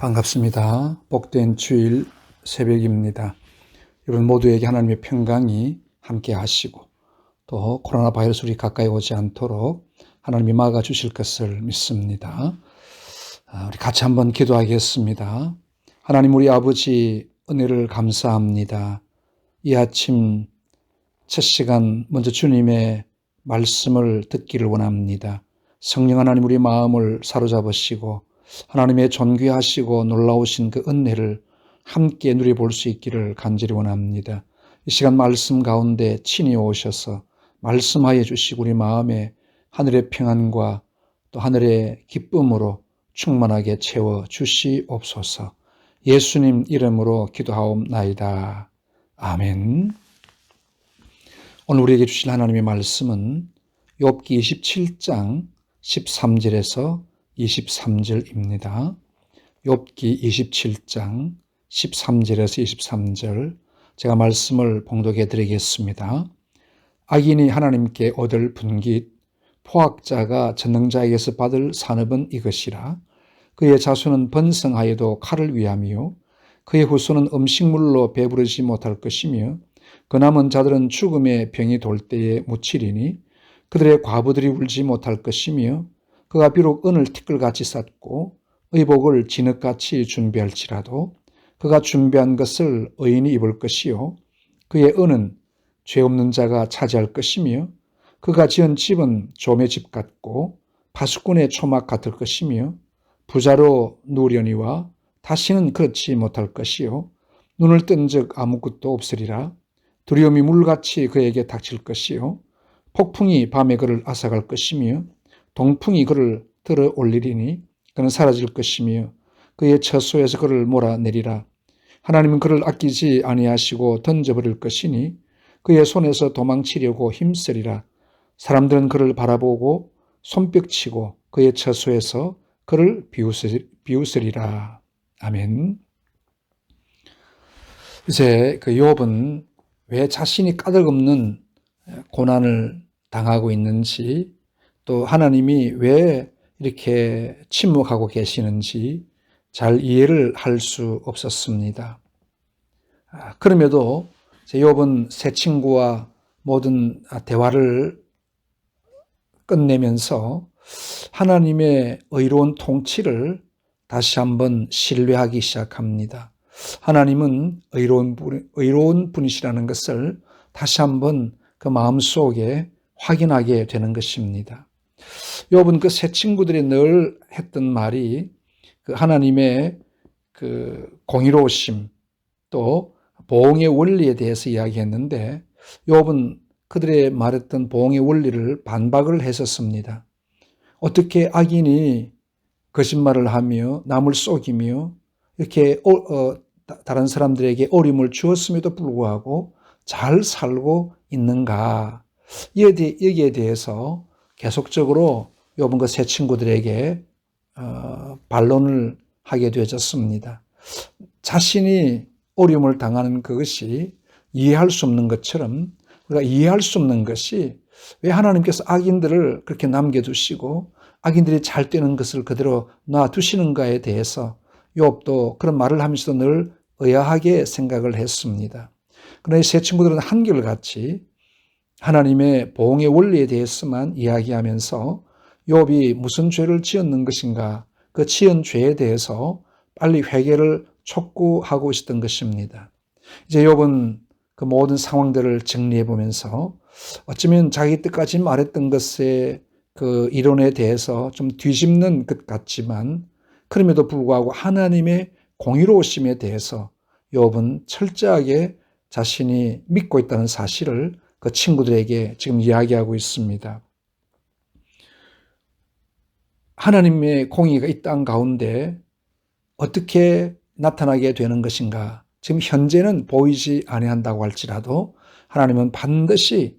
반갑습니다. 복된 주일 새벽입니다. 여러분 모두에게 하나님의 평강이 함께 하시고 또 코로나 바이러스이 가까이 오지 않도록 하나님이 막아 주실 것을 믿습니다. 아, 우리 같이 한번 기도하겠습니다. 하나님 우리 아버지 은혜를 감사합니다. 이 아침 첫 시간 먼저 주님의 말씀을 듣기를 원합니다. 성령 하나님 우리 마음을 사로잡으시고 하나님의 존귀하시고 놀라우신 그 은혜를 함께 누려볼 수 있기를 간절히 원합니다. 이 시간 말씀 가운데 친히 오셔서 말씀하여 주시고 우리 마음에 하늘의 평안과 또 하늘의 기쁨으로 충만하게 채워 주시옵소서. 예수님 이름으로 기도하옵나이다. 아멘. 오늘 우리에게 주실 하나님의 말씀은 욥기 27장 13절에서 23절입니다. 욥기 27장 13절에서 23절 제가 말씀을 봉독해 드리겠습니다. 악인이 하나님께 얻을 분깃 포악자가 전능자에게서 받을 산업은 이것이라 그의 자손은 번성하여도 칼을 위함이요 그의 후손은 음식물로 배부르지 못할 것이며 그 남은 자들은 죽음의 병이 돌 때에 묻히리니 그들의 과부들이 울지 못할 것이며 그가 비록 은을 티끌같이 쌓고 의복을 진흙같이 준비할지라도 그가 준비한 것을 의인이 입을 것이요. 그의 은은 죄 없는 자가 차지할 것이며 그가 지은 집은 조의 집 같고 파수꾼의 초막 같을 것이며 부자로 누려니와 다시는 그렇지 못할 것이요. 눈을 뜬적 아무것도 없으리라. 두려움이 물같이 그에게 닥칠 것이요. 폭풍이 밤에 그를 앗아갈 것이며 동풍이 그를 들어 올리리니 그는 사라질 것이며 그의 처소에서 그를 몰아내리라. 하나님은 그를 아끼지 아니하시고 던져버릴 것이니 그의 손에서 도망치려고 힘쓰리라. 사람들은 그를 바라보고 손뼉치고 그의 처소에서 그를 비웃으리라. 아멘. 이제 그 욥은 왜 자신이 까닭없는 고난을 당하고 있는지 또 하나님이 왜 이렇게 침묵하고 계시는지 잘 이해를 할 수 없었습니다. 아, 그럼에도 욥은 새 친구와 모든 대화를 끝내면서 하나님의 의로운 통치를 다시 한번 신뢰하기 시작합니다. 하나님은 의로운, 분, 의로운 분이시라는 것을 다시 한번 그 마음 속에 확인하게 되는 것입니다. 욥은 그새 친구들이 늘 했던 말이 그 하나님의 그 공의로우심 또 보응의 원리에 대해서 이야기했는데 욥은 그들의 말했던 보응의 원리를 반박을 했었습니다. 어떻게 악인이 거짓말을 하며 남을 속이며 이렇게 어, 어, 다른 사람들에게 어림을 주었음에도 불구하고 잘 살고 있는가? 여기에 대해서 계속적으로 요번 그새 친구들에게 어, 반론을 하게 되어졌습니다. 자신이 어려움을 당하는 그것이 이해할 수 없는 것처럼 우리가 이해할 수 없는 것이 왜 하나님께서 악인들을 그렇게 남겨두시고 악인들이 잘 되는 것을 그대로 놔두시는가에 대해서 욥도 그런 말을 하면서도 늘 의아하게 생각을 했습니다. 그러나 새 친구들은 한결같이 하나님의 보응의 원리에 대해서만 이야기하면서 욥이 무슨 죄를 지었는 것인가 그 지은 죄에 대해서 빨리 회개를 촉구하고 있었던 것입니다. 이제 욥은 그 모든 상황들을 정리해 보면서 어쩌면 자기 뜻까지 말했던 것의 그 이론에 대해서 좀 뒤집는 것 같지만 그럼에도 불구하고 하나님의 공의로우심에 대해서 욥은 철저하게 자신이 믿고 있다는 사실을 그 친구들에게 지금 이야기하고 있습니다. 하나님의 공의가 이 땅 가운데 어떻게 나타나게 되는 것인가? 지금 현재는 보이지 아니한다고 할지라도 하나님은 반드시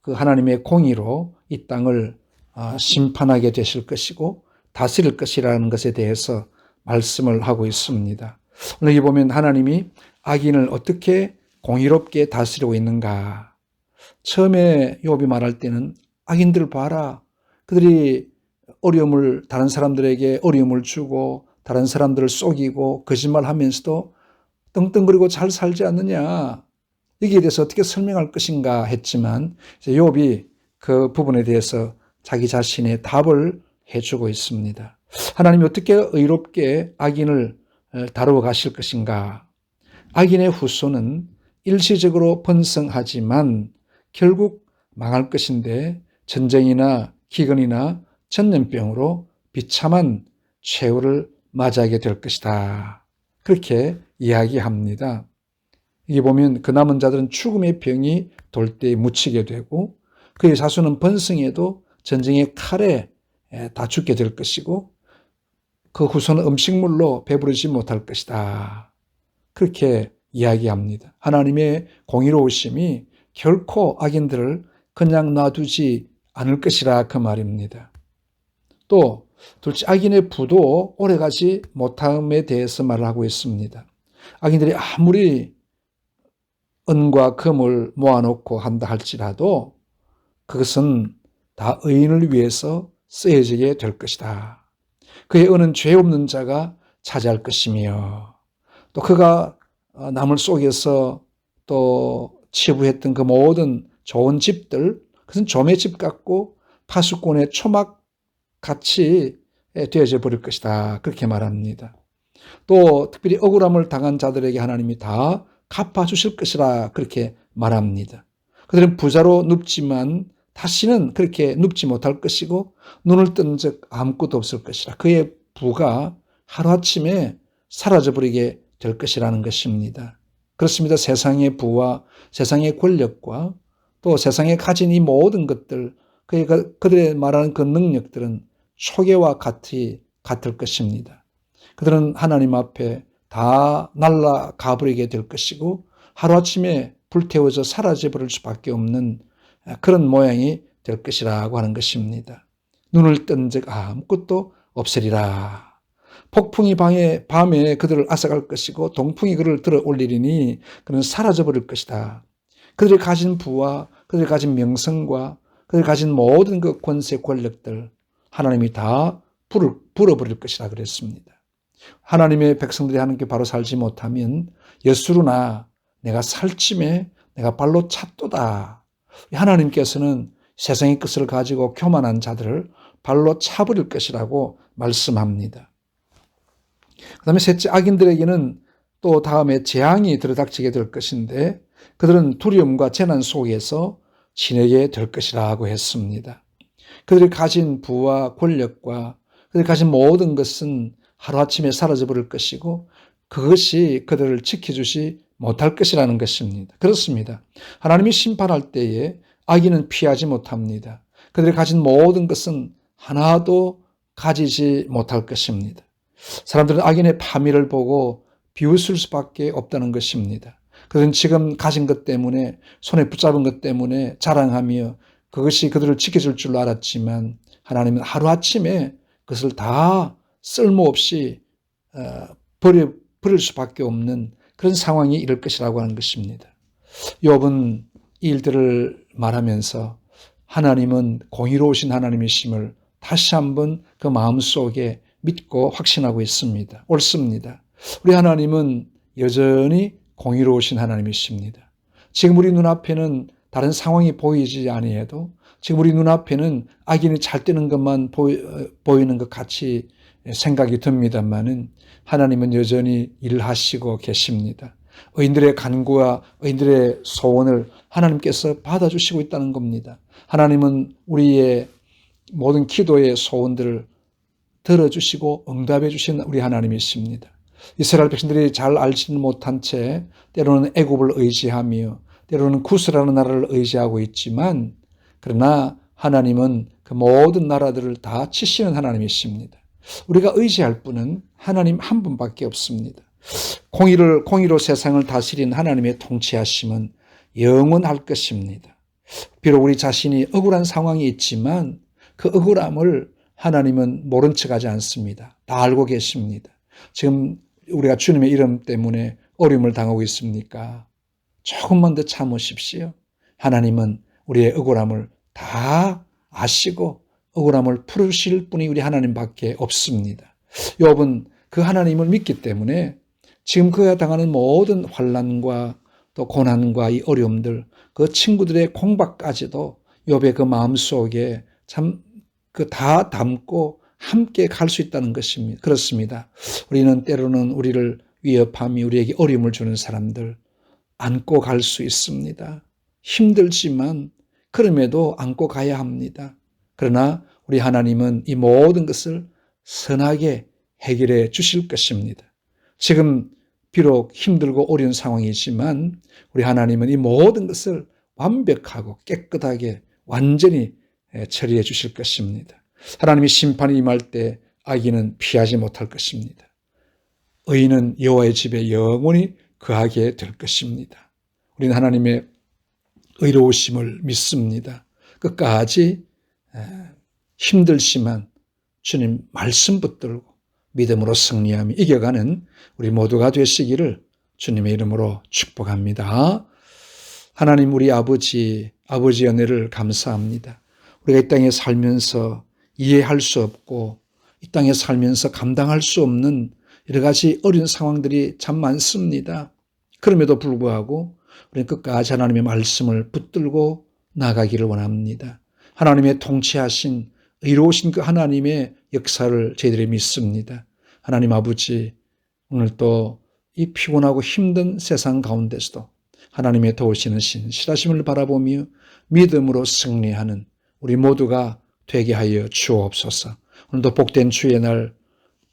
그 하나님의 공의로 이 땅을 아, 심판하게 되실 것이고 다스릴 것이라는 것에 대해서 말씀을 하고 있습니다. 오늘 보면 하나님이 악인을 어떻게 공의롭게 다스리고 있는가? 처음에 욥이 말할 때는 악인들 봐라. 그들이 어려움을 다른 사람들에게 어려움을 주고 다른 사람들을 속이고 거짓말하면서도 떵떵거리고 잘 살지 않느냐 여기에 대해서 어떻게 설명할 것인가 했지만 욥이 그 부분에 대해서 자기 자신의 답을 해주고 있습니다. 하나님이 어떻게 의롭게 악인을 어, 다루어 가실 것인가? 악인의 후손은 일시적으로 번성하지만 결국 망할 것인데 전쟁이나 기근이나 전염병으로 비참한 최후를 맞이하게 될 것이다. 그렇게 이야기합니다. 이게 보면 그 남은 자들은 죽음의 병이 돌 때에 묻히게 되고 그의 자손은 번성에도 전쟁의 칼에 다 죽게 될 것이고 그 후손은 음식물로 배부르지 못할 것이다. 그렇게 이야기합니다. 하나님의 공의로우심이 결코 악인들을 그냥 놔두지 않을 것이라 그 말입니다. 또 둘째 악인의 부도 오래가지 못함에 대해서 말을 하고 있습니다. 악인들이 아무리 은과 금을 모아놓고 한다 할지라도 그것은 다 의인을 위해서 쓰여지게 될 것이다. 그의 은은 죄 없는 자가 차지할 것이며 또 그가 남을 속여서 또 치부했던 그 모든 좋은 집들 그것은 좀의 집 같고 파수꾼의 초막 같이 되어져 버릴 것이다. 그렇게 말합니다. 또 특별히 억울함을 당한 자들에게 하나님이 다 갚아주실 것이라 그렇게 말합니다. 그들은 부자로 눕지만 다시는 그렇게 눕지 못할 것이고 눈을 뜬적 아무것도 없을 것이라 그의 부가 하루아침에 사라져버리게 될 것이라는 것입니다. 그렇습니다. 세상의 부와 세상의 권력과 또 세상에 가진 이 모든 것들 그의 그들의 말하는 그 능력들은 초계와 같이 같을 것입니다. 그들은 하나님 앞에 다 날아가 버리게 될 것이고 하루아침에 불태워져 사라져 버릴 수밖에 없는 그런 모양이 될 것이라고 하는 것입니다. 눈을 뜬적 아무것도 없으리라. 폭풍이 방에, 밤에 그들을 앗아갈 것이고 동풍이 그를 들어 올리리니 그는 사라져 버릴 것이다. 그들이 가진 부와 그들이 가진 명성과 그들이 가진 모든 그 권세 권력들 하나님이 다 불을 불어버릴 것이라 그랬습니다. 하나님의 백성들이 게 바로 살지 못하면 예수로나 내가 살찜에 내가 발로 찼도다. 하나님께서는 세상의 것을 가지고 교만한 자들을 발로 차버릴 것이라고 말씀합니다. 그 다음에 셋째 악인들에게는 또 다음에 재앙이 들어닥치게 될 것인데 그들은 두려움과 재난 속에서 지내게 될 것이라고 했습니다. 그들이 가진 부와 권력과 그들이 가진 모든 것은 하루아침에 사라져버릴 것이고 그것이 그들을 지켜주지 못할 것이라는 것입니다. 그렇습니다. 하나님이 심판할 때에 악인은 피하지 못합니다. 그들이 가진 모든 것은 하나도 가지지 못할 것입니다. 사람들은 악인의 파미를 보고 비웃을 수밖에 없다는 것입니다. 그들은 지금 가진 것 때문에 손에 붙잡은 것 때문에 자랑하며 그것이 그들을 지켜줄 줄 알았지만 하나님은 하루아침에 그것을 다 쓸모없이 어, 버려, 버릴 수밖에 없는 그런 상황이 이럴 것이라고 하는 것입니다. 욥은 이 일들을 말하면서 하나님은 공의로우신 하나님이심을 다시 한번 그 마음속에 믿고 확신하고 있습니다. 옳습니다. 우리 하나님은 여전히 공의로우신 하나님이십니다. 지금 우리 눈앞에는 다른 상황이 보이지 아니해도 지금 우리 눈앞에는 악인이 잘 되는 것만 어, 보이는 것 같이 생각이 듭니다만은 하나님은 여전히 일하시고 계십니다. 의인들의 간구와 의인들의 소원을 하나님께서 받아주시고 있다는 겁니다. 하나님은 우리의 모든 기도의 소원들을 들어주시고 응답해 주신 우리 하나님이십니다. 이스라엘 백성들이 잘 알지는 못한 채 때로는 애굽을 의지하며 때로는 구스라는 나라를 의지하고 있지만 그러나 하나님은 그 모든 나라들을 다 치시는 하나님이십니다. 우리가 의지할 분은 하나님 한 분밖에 없습니다. 공의를 공의로 세상을 다스린 하나님의 통치하심은 영원할 것입니다. 비록 우리 자신이 억울한 상황이 있지만 그 억울함을 하나님은 모른 척 하지 않습니다. 다 알고 계십니다. 지금 우리가 주님의 이름 때문에 어려움을 당하고 있습니까? 조금만 더 참으십시오. 하나님은 우리의 억울함을 다 아시고 억울함을 풀으실 분이 우리 하나님밖에 없습니다. 욥은 그 하나님을 믿기 때문에 지금 그가 당하는 모든 환란과 또 고난과 이 어려움들, 그 친구들의 공박까지도 욥의 그 마음 속에 참 그 다 담고 함께 갈 수 있다는 것입니다. 그렇습니다. 우리는 때로는 우리를 위협함이 우리에게 어려움을 주는 사람들 안고 갈 수 있습니다. 힘들지만 그럼에도 안고 가야 합니다. 그러나 우리 하나님은 이 모든 것을 선하게 해결해 주실 것입니다. 지금 비록 힘들고 어려운 상황이지만 우리 하나님은 이 모든 것을 완벽하고 깨끗하게 완전히 처리해 주실 것입니다. 하나님이 심판이 임할 때 악인은 피하지 못할 것입니다. 의인은 여호와의 집에 영원히 거하게 될 것입니다. 우리는 하나님의 의로우심을 믿습니다. 끝까지 힘들지만 주님 말씀 붙들고 믿음으로 승리하며 이겨가는 우리 모두가 되시기를 주님의 이름으로 축복합니다. 하나님 우리 아버지, 아버지 연애를 감사합니다. 우리가 이 땅에 살면서 이해할 수 없고 이 땅에 살면서 감당할 수 없는 여러 가지 어려운 상황들이 참 많습니다. 그럼에도 불구하고 우리는 끝까지 하나님의 말씀을 붙들고 나가기를 원합니다. 하나님의 통치하신 의로우신 그 하나님의 역사를 저희들이 믿습니다. 하나님 아버지, 오늘 또 이 피곤하고 힘든 세상 가운데서도 하나님의 도우시는 신실하심을 바라보며 믿음으로 승리하는 우리 모두가 되게 하여 주옵소서. 오늘도 복된 주의 날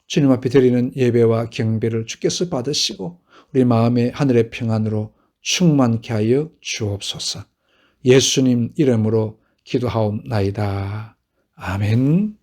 주님 앞에 드리는 예배와 경배를 주께서 받으시고 우리 마음의 하늘의 평안으로 충만케 하여 주옵소서. 예수님 이름으로 기도하옵나이다. 아멘.